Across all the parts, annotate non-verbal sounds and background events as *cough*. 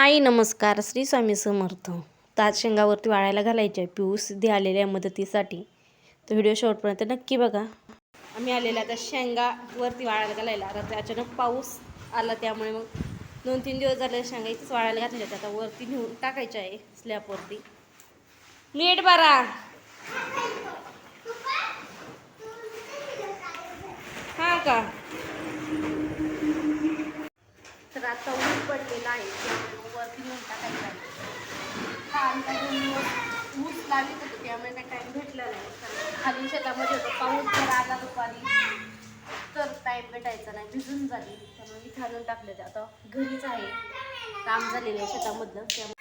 हाय नमस्कार. श्री स्वामी समर्थ. ताज शेंगावरती वाळायला घालायचे आहे सिद्धी आलेल्या मदतीसाठी. तो व्हिडिओ शेवटपर्यंत नक्की बघा. आम्ही आलेल्या आता शेंगावरती वाळायला घालायला. रात्री अचानक पाऊस आला त्यामुळे मग दोन तीन दिवस झाले शेंगा इथेच वाळायला घातल्या आता वरती नेऊन टाकायच्या आहे स्लॅपवरती नीट बरा हां का? तर आता ऊन पडलेला आहे. त्यामुळे मग टाकायचं काल काही ऊस लागत होतं त्यामुळे काही टाईम भेटला नाही. खाली शेतामध्ये होतं पाऊस जर आला दुपारी तर टाईम भेटायचा नाही भिजून झाली. त्यामुळे इथे घालून टाकलं ते. आता घरीच आहे. काम झालेलं आहे शेतामधलं. त्यामुळे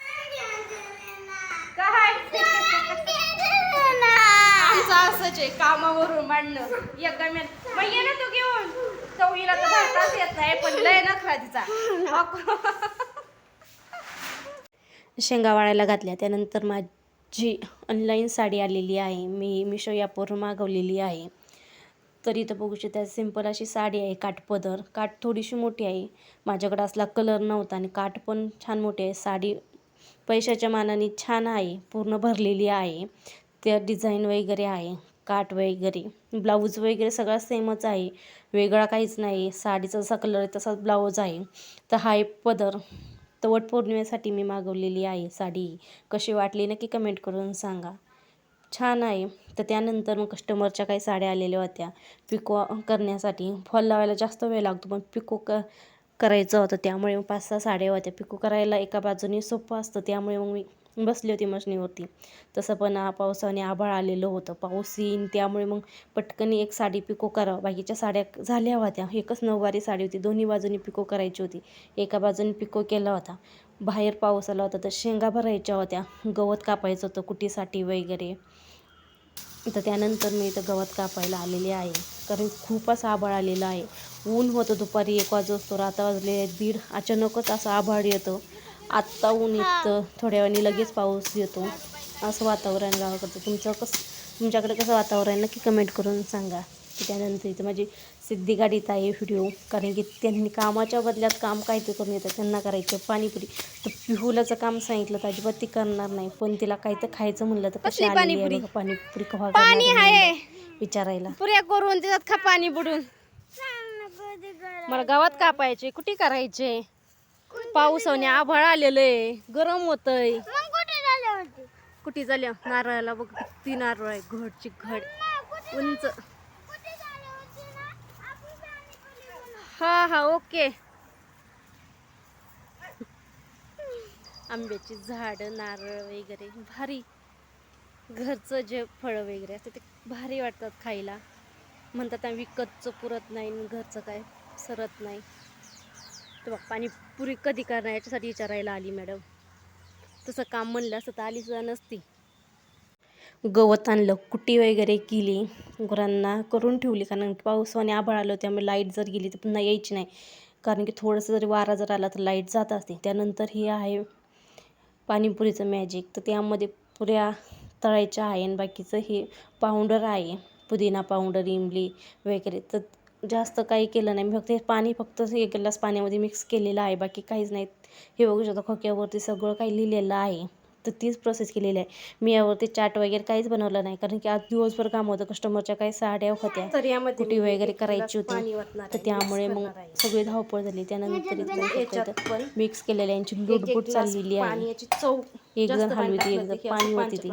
आमचं असंच आहे कामावरून मांडणं एकदम मी मग ये ना तू घेऊन. चवळीला तर भारतात येत नाही पण लय नखरा तिचा *laughs* शेंगा वाळायला घातल्या. त्यानंतर माझी ऑनलाईन साडी आलेली आहे. मी मिशो ॲपवरून मागवलेली आहे. तर इथं बघू शकता सिंपल अशी साडी आहे काठपदर काठ थोडीशी मोठी आहे. माझ्याकडे असला कलर नव्हता आणि काठ पण छान मोठी आहे. साडी पैशाच्या मानाने छान आहे पूर्ण भरलेली आहे. त्या डिझाईन वगैरे आहे काठ वगैरे. ब्लाऊज वगैरे सगळा सेमच आहे. वेगळा काहीच नाही. साडीचा जसा कलर आहे तसाच ब्लाऊज आहे. तर हा एक पदर. तर वटपौर्णिमेसाठी मी मागवलेली आहे साडी. कशी वाटली नक्की कमेंट करून सांगा. छान आहे. तर त्यानंतर मग कस्टमरच्या काही साड्या आलेल्या होत्या. पिको करण्यासाठी. फॉल लावायला जास्त वेळ लागतो पण पिको क करायचं होतं. त्यामुळे मग पाच सहा साड्या होत्या. पिको करायला एका बाजूने सोपं असतं. त्यामुळे मग मी बसली होती मशनीवरती. तसं पण पावसाने आभाळ आलेलं होतं. पाऊस येईन त्यामुळे मग पटकन एक साडी पिको करावं. बाकीच्या साड्या झाल्या होत्या. एकच नऊवारी साडी होती. दोन्ही बाजूनी पिको करायची होती. एका बाजूने पिको केला होता. बाहेर पाऊस आला होता तर शेंगा भरायच्या होत्या. गवत कापायचं होतं कुटीसाठी वगैरे. तर त्यानंतर मी इथं गवत कापायला आलेले आहे. कारण खूप असं आभाळ आलेलं आहे. ऊन होतं दुपारी एक वाजता आता वाजले दीड अचानकच असं आभाळ येतं. आत्ता ऊन येतं. थोड्या वेळाने लगेच पाऊस येतो. असं वातावरण गावाकडचं तुमचं कसं तुमच्याकडे कसं वातावरण आहे? नक्की कमेंट करून सांगा. की त्यानंतर इथं माझी सिद्धी गाडीत आहे व्हिडिओ कारण की त्यांनी कामाच्या बदल्यात काम काय ते करून येतं त्यांना करायचं पाणीपुरी. तर पिहुलाचं काम सांगितलं तर अजिबात ती करणार नाही. पण तिला काही तर खायचं म्हणलं तर कशी पाणीपुरी? कव्हा पाणी करणार आहे. आहे म्हणलं विचारायला. पुऱ्या करून त्याच्यात खा पाणी बुडून. मला गावात कापायचे. कुठे करायचे? पावसाने आभाळ आलेलं आहे. गरम होतंय. कुठे झाल्या नारळाला बघ किती नारळ आहे घडची घड उंच. हा हा ओके. आंब्याची झाडं नारळ वगैरे भारी. घरचं जे फळं वगैरे असते ते भारी वाटतात खायला. म्हणतात आम्ही विकतचं पुरत नाही घरचं काय सरत नाही. तर बघ पाणीपुरी कधी करणार? याच्यासाठी विचारायला आली मॅडम. तसं काम म्हणलं असं तर आली सुद्धा नसती. गवत आणलं कुटी वगैरे केली गुरांना करून ठेवली. कारण पाऊस आणि आभाळ आलं त्यामुळे लाइट जर गेली तर पुन्हा यायची नाही. कारण की थोडंसं जरी वारा जर आला तर लाइट जात असते. त्यानंतर हे आहे पाणीपुरीचं मॅजिक तर त्यामध्ये पुऱ्या तळायच्या आहे आणि बाकीचं हे पावडर आहे. पुदिना पावडर इमली वगैरे. तर जास्त काही केलं नाही. मी फक्त हे पाणी फक्त एक ग्लास पाण्यामध्ये मिक्स केलेलं आहे. बाकी काहीच नाही. हे बघू शकता खोक्यावरती सगळं काही लिहिलेलं आहे. तर तीच प्रोसेस केलेली आहे. मी यावरती चाट वगैरे काहीच बनवलं नाही. कारण की आज दिवसभर काम होतं. कस्टमरच्या काही साड्या होत्या. तर यामध्ये कुटी वगैरे करायची होती. तर त्यामुळे मग. सगळी धावपळ झाली. त्यानंतर मिक्स केलेल्या यांची लुटबुट चाललेली आहे. एक जण हलवी एक जण पाणी होती ती.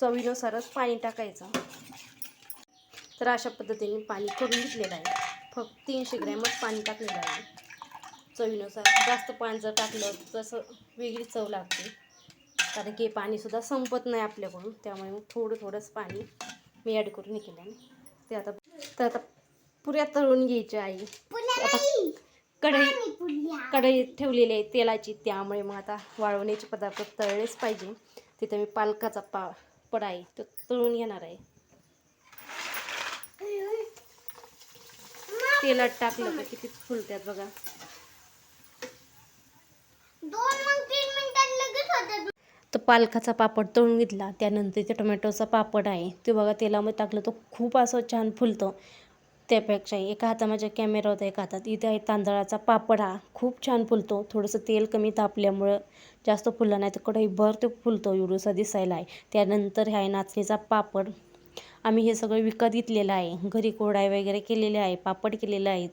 चवीनुसारच पाणी टाकायचं. तर अशा पद्धतीने पाणी करून घेतलेलं आहे. फक्त तीनशे ग्रॅमच पाणी टाकलेलं आहे. चवीनुसार जास्त पाणी जर टाकलं तसं वेगळी चव लागते. कारण की पाणीसुद्धा संपत नाही आपल्याकडून. त्यामुळे मग थोडं थोडंच पाणी मी ॲड करून हे केलं आहे. ते आता तर आता पुऱ्या तळून घ्यायच्या आहे आता कढई कढई ठेवलेली आहे तेलाची. त्यामुळे मग आता वाळवण्याचे पदार्थ तळलेच पाहिजे. तिथं मी पालकाचा पा पड आहे. तो तळून घेणार आहे. तेलात टाकलं का? किती फुलत्यात बघा. तर पालकाचा पापड तळून घेतला. त्यानंतर ते टोमॅटोचा पापड आहे. ते बघा तेलामध्ये टाकलं तो खूप असं छान फुलतं. त्यापेक्षा एका हातात माझ्या कॅमेरा होता एका हातात. इथे आहे तांदळाचा पापड हा. खूप छान फुलतो. थोडंसं तेल कमी तापल्यामुळं जास्त फुललं नाही तर कढईभर ते फुलतो. एवढंसा दिसायला आहे. त्यानंतर हे आहे नाचणीचा पापड. आम्ही हे सगळं विकत घेतलेलं आहे. घरी कोरडाई वगैरे केलेले आहे पापड केलेलं आहे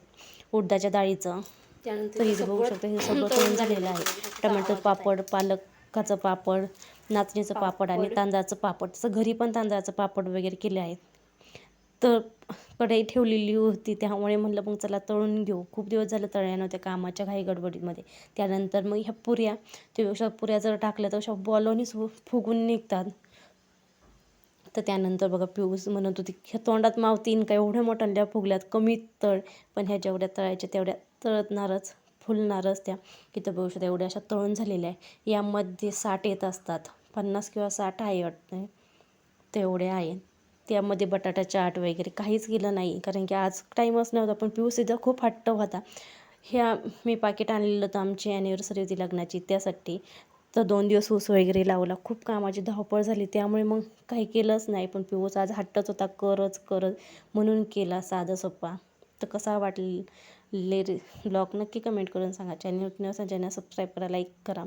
उडदाच्या डाळीचं. त्यानंतर तर हे इथे बघू शकता हे सगळं तळून झालेलं आहे. टमॅटो पापड पालकाचं पापड नाचणीचं पापड. आणि तांदळाचं पापड. तसं घरी पण तांदळाचं पापड वगैरे केले आहेत. तर कढई ठेवलेली होती त्यामुळे म्हणलं मग चला तळून घेऊ. खूप दिवस झालं तळल्या नव्हत्या कामाच्या घाई गडबडीमध्ये. त्यानंतर मग ह्या पुऱ्या त्यापेक्षा पुऱ्या जर टाकल्या तर अशा बॉलोनीच फुगून निघतात. तर त्यानंतर बघा पिऊस म्हणत होती ह्या तोंडात मावतीन का एवढ्या मोठ्या फुगल्यात कमी तळ. पण ह्या जेवढ्या तळायच्या तेवढ्या तळतणारच फुलणारच त्या. इथं बघू शकता एवढ्या अशा तळून झालेल्या आहे. यामध्ये साठ येत असतात. पन्नास किंवा साठ आहे वाटतं तेवढे आहे. त्यामध्ये बटाटा चाट वगैरे काहीच केलं नाही. कारण की आज टाईमच नव्हता पण पिऊस इथं खूप हट्ट होता. ह्या मी पाकिट आणलेलं होतं आमची ॲनिव्हर्सरी होती लग्नाची. त्यासाठी तर दोन दिवस ऊस वगैरे लावला. खूप कामाची धावपळ झाली. त्यामुळे मग काही केलंच नाही. पण पिऊस आज हट्टच होता. करच करत म्हणून केला साधा सोपा. तर कसा वाटले ब्लॉग नक्की कमेंट करून सांगा. चॅनल नसेल चॅनल सबस्क्राईब करा लाईक करा.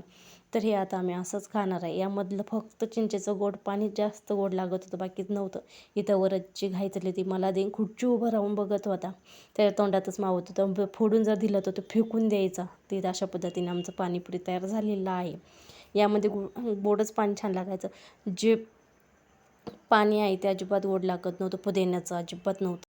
तर हे आता आम्ही असंच खाणार आहे. यामधलं फक्त चिंचेचं गोड पाणी जास्त गोड लागत होतं. बाकीच नव्हतं. इथं वरची घाई चालली ती मला देईन खुर्ची उभं राहून बघत होता. त्याच्या तोंडातच मावत होतं. फोडून जर दिलं तर तो फेकून द्यायचा. ते अशा पद्धतीने आमचं पाणीपुरी तयार झालेलं आहे. यामध्ये गो गोडच पाणी छान लागायचं. जे पाणी आहे ते अजिबात गोड लागत नव्हतं पुदिन्याचं अजिबात नव्हतं.